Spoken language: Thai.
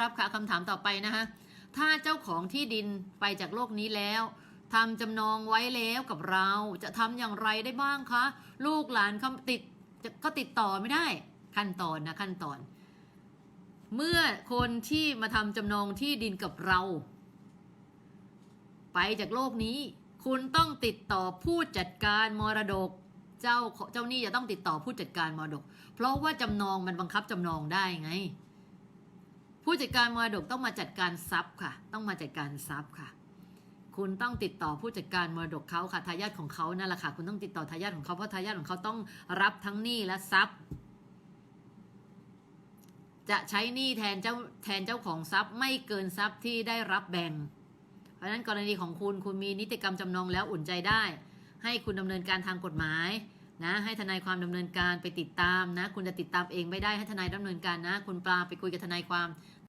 ครับค่ะคำถามต่อไปนะคะถ้าเจ้าของที่ดินไปจากโลกนี้แล้วทำจำนองไว้แล้วกับเราจะทำอย่างไรได้บ้างคะ ลูกหลานเขาติดก็ติดต่อไม่ได้ ขั้นตอนนะขั้นตอน เมื่อคนที่มาทำจำนองที่ดินกับเรา ไปจากโลกนี้ คุณต้องติดต่อผู้จัดการมรดก เจ้าเจ้าหนี้จะต้องติดต่อผู้จัดการมรดก เพราะว่าจำนองมันบังคับจำนองได้ไง ผู้จัดการมรดกต้องมาจัดการทรัพย์ค่ะ ต้องมาจัดการทรัพย์ค่ะ คุณต้องติดต่อผู้จัดการมรดกเขาค่ะทายาทของเขานั่นแหละค่ะ คุณต้องติดต่อทายาทของเขาเพราะทายาทของเขาต้องรับทั้งหนี้และทรัพย์ จะใช้หนี้แทนเจ้าแทนเจ้าของทรัพย์ไม่เกินทรัพย์ที่ได้รับแบ่ง เพราะฉะนั้นกรณีของคุณคุณมีนิติกรรมจำนองแล้วอุ่นใจได้ ให้คุณดำเนินการทางกฎหมายนะให้ทนายความดำเนินการไปติดตามนะ คุณจะติดตามเองไม่ได้ให้ทนายดำเนินการนะ คุณปลาไปคุยกับทนายความ